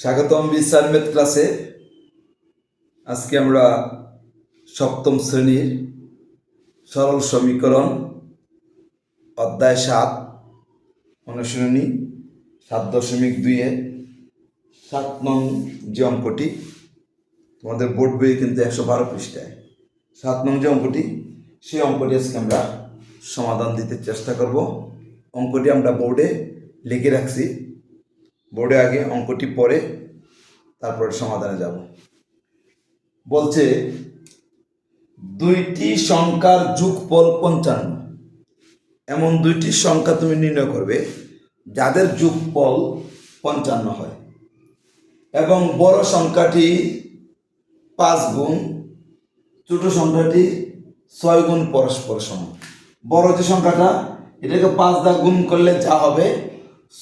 স্বাগতম বিসার ম্যাথ ক্লাসে। আজকে আমরা সপ্তম শ্রেণির সরল সমীকরণ, অধ্যায় সাত, অনুশীলনী সাত দশমিক দুইয়ে সাত নং যে অঙ্কটি, তোমাদের বোর্ড বইয়ে কিন্তু একশো বারো পৃষ্ঠায়। সাত নং যে অঙ্কটি, সেই অঙ্কটি আজকে আমরা সমাধান দিতে চেষ্টা করব। অঙ্কটি আমরা বোর্ডে লিখে রাখছি। বোর্ডে আগে অঙ্কটি পড়ে তারপরে সমাধানে যাব। বলছে, দুইটি সংখ্যার যুগফল পঞ্চান্ন। এমন দুইটি সংখ্যা তুমি নির্ণয় করবে, যাদের যুগফল পঞ্চান্ন হয়। এবং বড় সংখ্যাটি পাঁচ গুণ, ছোট সংখ্যাটি ছয় গুণ পরস্পর সমান। বড় যে সংখ্যাটা, এটাকে পাঁচ দা গুণ করলে যা হবে,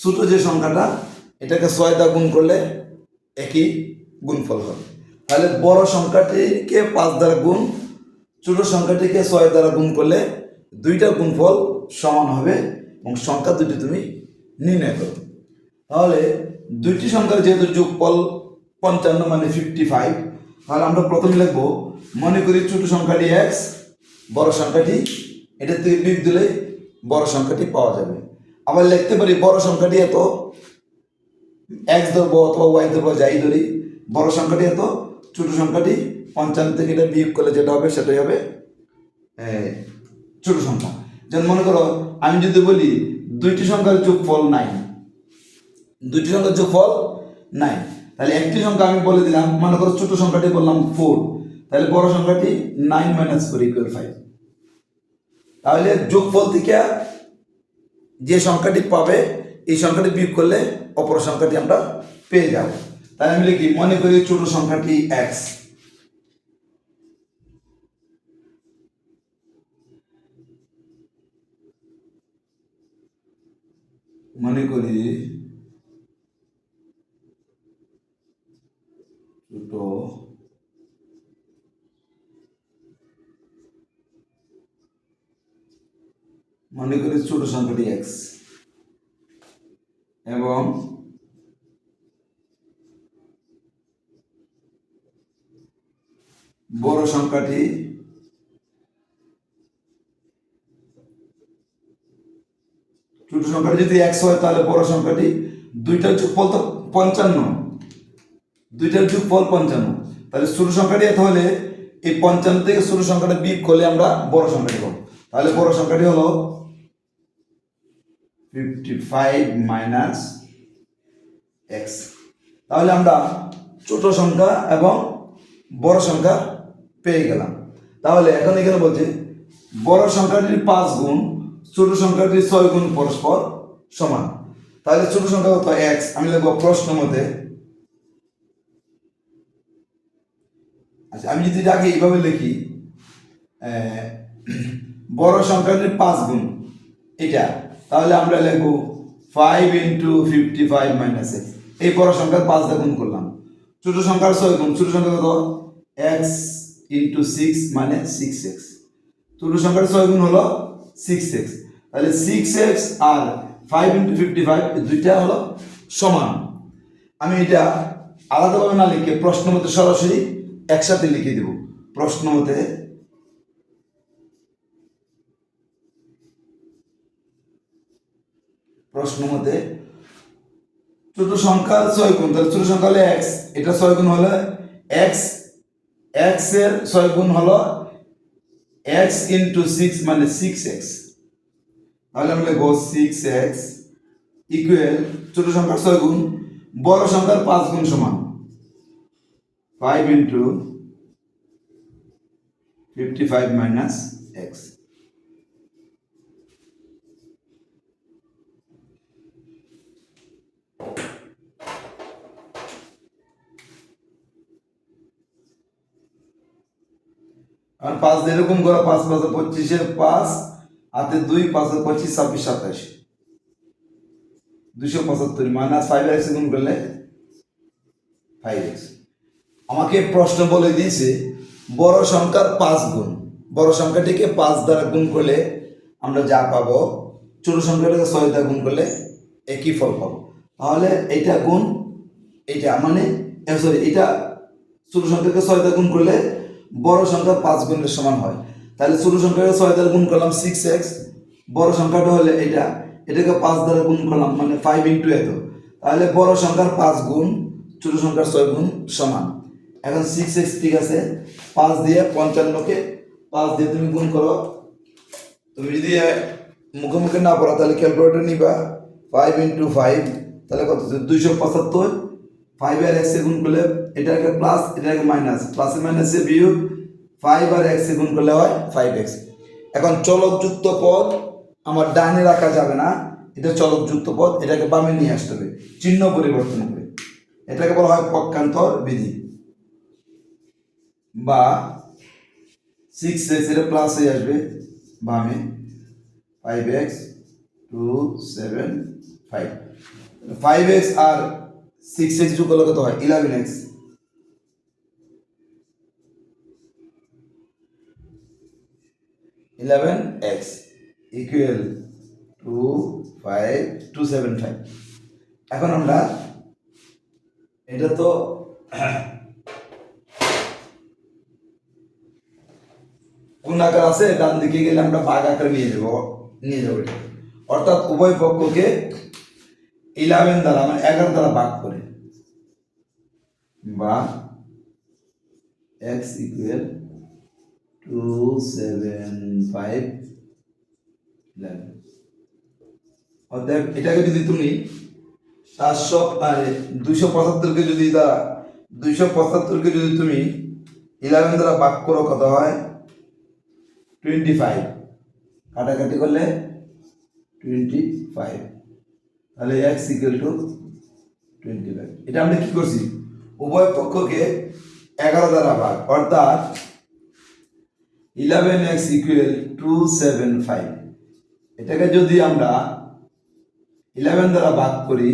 ছোট যে সংখ্যাটা এটাকে ছয় দা গুণ করলে একই গুণফল হবে। তাহলে বড় সংখ্যাটিকে পাঁচ দ্বারা গুণ, ছোট সংখ্যাটিকে ছয় দ্বারা গুণ করলে দুইটা গুণফল সমান হবে এবং সংখ্যা দুটি তুমি নির্ণয় করো। তাহলে দুইটি সংখ্যার যেহেতু যোগফল পঞ্চান্ন মানে ফিফটি ফাইভ তাহলে আমরা প্রথমে লিখব, মনে করি ছোট সংখ্যাটি এক্স বড় সংখ্যাটি, এটা থেকে বিগ দিলে বড় সংখ্যাটি পাওয়া যাবে। আবার লিখতে পারি বড় সংখ্যাটি এত এক্স ধরবো অথবা ওয়াই ধরবো যাই ধরি, বড় সংখ্যাটি এত, ছোট সংখ্যাটি পঞ্চান্ন থেকে এটা বিয়োগ করলে যেটা হবে সেটাই হবে ছোট সংখ্যা। যেমন মনে করো, আমি যদি বলি দুইটি সংখ্যার যোগফল নাই দুইটি সংখ্যার যোগফল নাই তাহলে একটি সংখ্যা আমি বলে দিলাম, মনে করো ছোট সংখ্যাটি বললাম ফোর তাহলে বড় সংখ্যাটি nine minus four equal five তাহলে যোগফল থেকে যে সংখ্যাটি পাবে এই সংখ্যাটি বিয়োগ করলে অপর সংখ্যাটি আমরা পেয়ে যাব। তাই আমি লিখি, মনে করি ছোট সংখ্যাটি এক্স মনে করি ছোট মনে করি ছোট সংখ্যাটি এক্স এবং বড় সংখ্যাটি ছোট সংখ্যাটি যদি একশো হয়, তাহলে বড় সংখ্যাটি দুইটার যোগফল তো পঞ্চান্ন। দুইটার যোগফল পঞ্চান্ন। তাহলে ছোট সংখ্যাটি এত হলে এই পঞ্চান্ন থেকে ছোট সংখ্যাটা বিয়োগ করলে আমরা বড় সংখ্যাটি পাবো। তাহলে বড় সংখ্যাটি হলো ফিফটি ফাইভ মাইনাস এক্স তাহলে আমরা ছোট সংখ্যা এবং বড় সংখ্যা পেয়ে গেলাম। তাহলে এখন এখানে বলছে, বড় সংখ্যাটির পাঁচ গুণ, ছোট সংখ্যাটির ছয় গুণ পরস্পর সমান। তাহলে ছোট সংখ্যা কত? এক্স আমি লিখব প্রশ্ন মতে। আচ্ছা আমি যদি এটাকে এইভাবে লিখি বড় সংখ্যাটির পাঁচ গুণ, এটা তাহলে আমরা লিখব five into fifty five minus X এই বড় সংখ্যার পাঁচ দিয়ে গুণ করলাম। ছোট সংখ্যার ছয় গুণ, ছোট সংখ্যা কত? এক্স ইন্টু সিক্স মানে সিক্স এক্স ছোট সংখ্যার ছয় গুণ হলো সিক্স এক্স তাহলে সিক্স এক্স আর ফাইভ ইন্টু ফিফটি ফাইভ দুইটা হলো সমান। আমি এটা আলাদাভাবে না লিখে প্রশ্ন মতে সরাসরি একসাথে লিখে দেব। প্রশ্ন মতে প্রশ্ন মতে ছোট সংখ্যার ছয় গুণ, তাহলে ছোট সংখ্যা হলো এক্স এটা ছয় গুণ হলো এক্স এক্সের ছয় গুণ হলো এক্স ইন্টু সিক্স মানে সিক্স এক্স তাহলে আমরা লিখব সিক্স এক্স ইকুয়াল ছোট সংখ্যার ছয় গুণ, বড় সংখ্যার পাঁচ গুণ সমান। Five into fifty five minus X আর পাঁচ এরকম করে পাঁচ পাঁচ পঁচিশের পাঁচ, হাতে দুই, পাঁচ পঁচিশ, ছাব্বিশ, সাতাশ। দুশো পঁচাত্তর মাইনাস ফাইভ এক্স গুণ করলে ফাইভ এক্স আমাকে প্রশ্ন বলে দিয়েছে, বড় সংখ্যার পাঁচ গুণ। বড় সংখ্যাটিকে পাঁচ দ্বারা গুণ করলে আমরা যা পাবো, ছোট সংখ্যাটাকে ছয় দ্বারা গুণ করলে একই ফল পাবো। তাহলে এইটা গুণ এটা মানে সরি এটা ছোট সংখ্যাকে ছয় দ্বারা গুণ করলে বড় সংখ্যা পাঁচ গুণের সমান হয়। তাহলে ছোট সংখ্যাকে ছয় দ্বারা গুণ করলাম সিক্স এক্স বড় সংখ্যাটা হলে এটা, এটাকে পাঁচ দ্বারা গুণ করলাম মানে ফাইভ ইন্টু এত। তাহলে বড় সংখ্যার পাঁচ গুণ, ছোট সংখ্যার ছয় গুণ সমান। এখন সিক্স এক্স ঠিক আছে, পাঁচ দিয়ে পঞ্চান্নকে, পাঁচ দিয়ে তুমি গুণ করো। তুমি যদি মুখে মুখে না পড়া তাহলে ক্যালকুলেটর নিবা। ফাইভ ইন্টু ফাইভ তাহলে কত? দুইশো পঁচাত্তর। ফাইভ আর এক্সে গুণ করলে এটাকে প্লাস এটাকে মাইনাস প্লাসে মাইনাসে বিয়োগ ফাইভ আর এক্সে গুণ করলে হয় ফাইভ এক্স এখন চলকযুক্ত পদ আমার ডানে রাখা যাবে না। এটা চলকযুক্ত পদ, এটাকে বামে নিয়ে আসতে হবে। চিহ্ন পরিবর্তন করে এটাকে বলা হয় পক্ষান্তর বিধি। বা সিক্স এক্স এটা প্লাস হয়ে আসবে বামে। Five X two seven five five X আর সিক্স এক্স যোগ করলে কত হয়? Eleven X eleven X equal to five two seven five এখন আমরা এটা তো কোন আকার আছে? ডান দিকে গেলে আমরা বাঘ আকারে নিয়ে যাব নিয়ে যাব অর্থাৎ উভয় পক্ষকে ইলেভেন দ্বারা মানে এগারো দ্বারা ভাগ করে। বা X equal to seven five eleven অতএব এটাকে যদি তুমি সাতশো মানে দুইশো পঁচাত্তরকে যদি দ্বারা, দুইশো পঁচাত্তরকে যদি তুমি ইলেভেন দ্বারা ভাগ করো, কত হয়? টোয়েন্টি ফাইভ কাটাকাটি করলে টোয়েন্টি ফাইভ তাহলে X equal to twenty five এটা আমরা কি করছি? উভয় পক্ষকে এগারো দ্বারা ভাগ, অর্থাৎ eleven X equal to seven five এটাকে যদি আমরা ইলেভেন দ্বারা ভাগ করি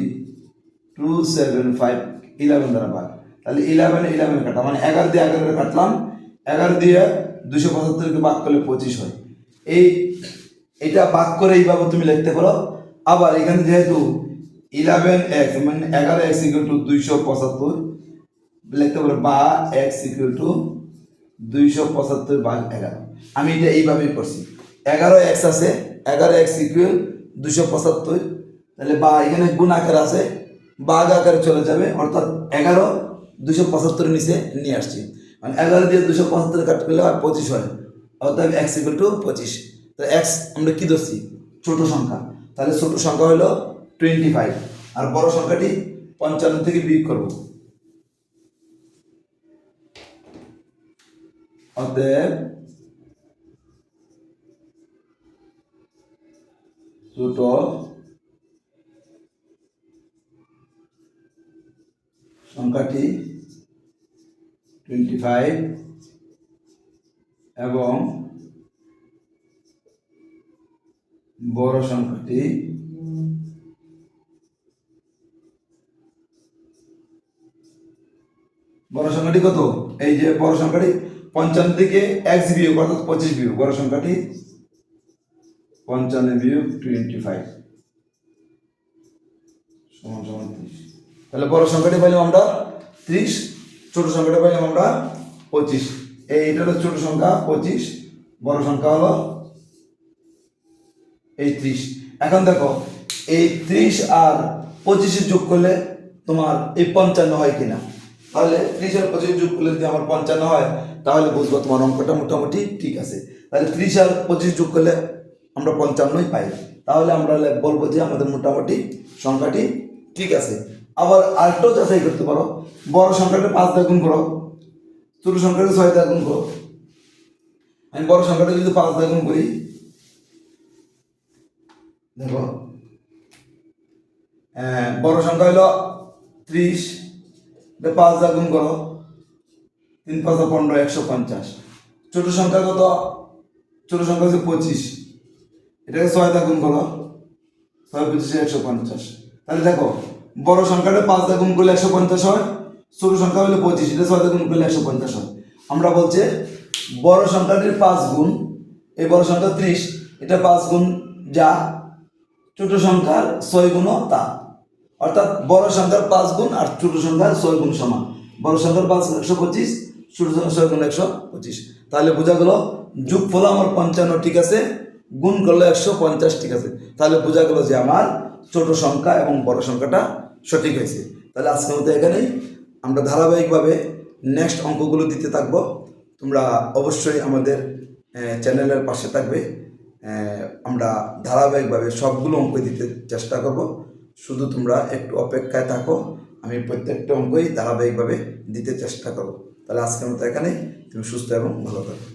টু সেভেন ফাইভ ইলেভেন দ্বারা ভাগ, তাহলে ইলেভেন ইলেভেন কাটা। মানে এগারো দিয়ে এগারো কাটলাম, এগারো দিয়ে দুশো পঁচাত্তরকে ভাগ করলে পঁচিশ হয়। এই, এটা ভাগ করে এইভাবে তুমি লিখতে পারো আবার এখানে যেহেতু ইলেভেন এক্স মানে এগারো এক্স ইকুয়াল টু দুইশো পঁচাত্তর, লিখতে পারো বা এক্স ইকুয়াল টু দুইশো পঁচাত্তর ভাগ এগারো। আমি এটা এইভাবেই করছি। এগারো এক্স আছে, এগারো এক্স ইকুয়াল দুশো পঁচাত্তর, তাহলে বা এখানে গুণ আকার আছে, বাঘ আকারে চলে যাবে, অর্থাৎ এগারো দুশো পঁচাত্তর নিচে নিয়ে আসছি। মানে এগারো দিয়ে দুশো পঁচাত্তর কাট করলে আর পঁচিশ হয় অর্থাৎ এক্স ইকুয়াল টু পঁচিশ। তো এক্স আমরা কী ধরছি? ছোট সংখ্যা। তাহলে ছোট সংখ্যা হলো টোয়েন্টি ফাইভ আর বড় সংখ্যাটি পঞ্চান্ন থেকে বিয়োগ করব। অতএব ছোট সংখ্যাটি টোয়েন্টি ফাইভ এবং বড় সংখ্যাটি বড় সংখ্যাটি কত? এই যে বড় সংখ্যাটি পঞ্চান্ন থেকে এক্স বিয়োগ, অর্থাৎ পঁচিশ বিয়োগ। বড় সংখ্যাটি পঞ্চান্ন বিয়োগ টোয়েন্টি ফাইভ সমান সমান ত্রিশ। তাহলে বড় সংখ্যাটি পাইলাম আমরা ত্রিশ, ছোট সংখ্যাটা পাইলাম আমরা পঁচিশ। এইটা হলো ছোট সংখ্যা পঁচিশ, বড় সংখ্যা হলো এই ত্রিশ। এখন দেখো, এই ত্রিশ আর পঁচিশে যোগ করলে তোমার এই পঞ্চান্ন হয় কিনা? তাহলে ত্রিশ আর পঁচিশ যোগ করলে যদি আমার পঞ্চান্ন হয়, তাহলে বুঝব তোমার অঙ্কটা মোটামুটি ঠিক আছে। তাহলে ত্রিশ আর পঁচিশ যোগ করলে আমরা পঞ্চান্নই পাই। তাহলে আমরা বলব যে আমাদের মোটামুটি সংখ্যাটি ঠিক আছে। আবার আরেকটাও যাচাই করতে পারো। বড় সংখ্যাটা পাঁচ দিয়ে গুণ করো, ছোট সংখ্যাটা ছয় দিয়ে গুণ করো। আমি বড় সংখ্যাটা যদি পাঁচ দিয়ে গুণ করি দেখো। বড় সংখ্যা হলো ত্রিশ। পাঁচ দা গুণ করো। তিন পাঁচ পনেরো, একশো পঞ্চাশ। ছোট সংখ্যা কত? ছোট সংখ্যা হচ্ছে পঁচিশ। এটাকে ছয় দা গুণ করো। ছয় পঁচিশে একশো পঞ্চাশ। তাহলে দেখো, বড় সংখ্যাটা পাঁচ দা গুণ করলে একশো পঞ্চাশ হয়। ছোট সংখ্যা হলে পঁচিশ, এটা ছয় দা গুণ করলে একশো পঞ্চাশ হয়। আমরা বলছে, বড় সংখ্যাটির পাঁচ গুণ, এই বড় সংখ্যা ত্রিশ, এটা পাঁচ গুণ যা ছোট সংখ্যার ছয় গুণও তা। অর্থাৎ বড় সংখ্যার পাঁচ গুণ আর ছোট সংখ্যার ছয় গুণ সমান। বড় সংখ্যার পাঁচ একশো পঁচিশ, ছোট সংখ্যার ছয় গুণ একশো পঁচিশ। তাহলে বোঝা গেল, যোগফল আমার পঞ্চান্ন ঠিক আছে, গুণ করলে একশো পঞ্চাশ ঠিক আছে। তাহলে বোঝা গেল যে আমার ছোট সংখ্যা এবং বড় সংখ্যাটা সঠিক হয়েছে। তাহলে আজকের মতো এখানেই। আমরা ধারাবাহিকভাবে নেক্সট অঙ্কগুলো দিতে থাকব। তোমরা অবশ্যই আমাদের চ্যানেলের পাশে থাকবে। আমরা ধারাবাহিকভাবে সবগুলো অঙ্ক দিতে চেষ্টা করব। শুধু তোমরা একটু অপেক্ষায় থাকো, আমি প্রত্যেকটা অঙ্কই ধারাবাহিকভাবে দিতে চেষ্টা করব। তাহলে আজকের মতো এখানেই, তুমি সুস্থ এবং ভালো থাকো।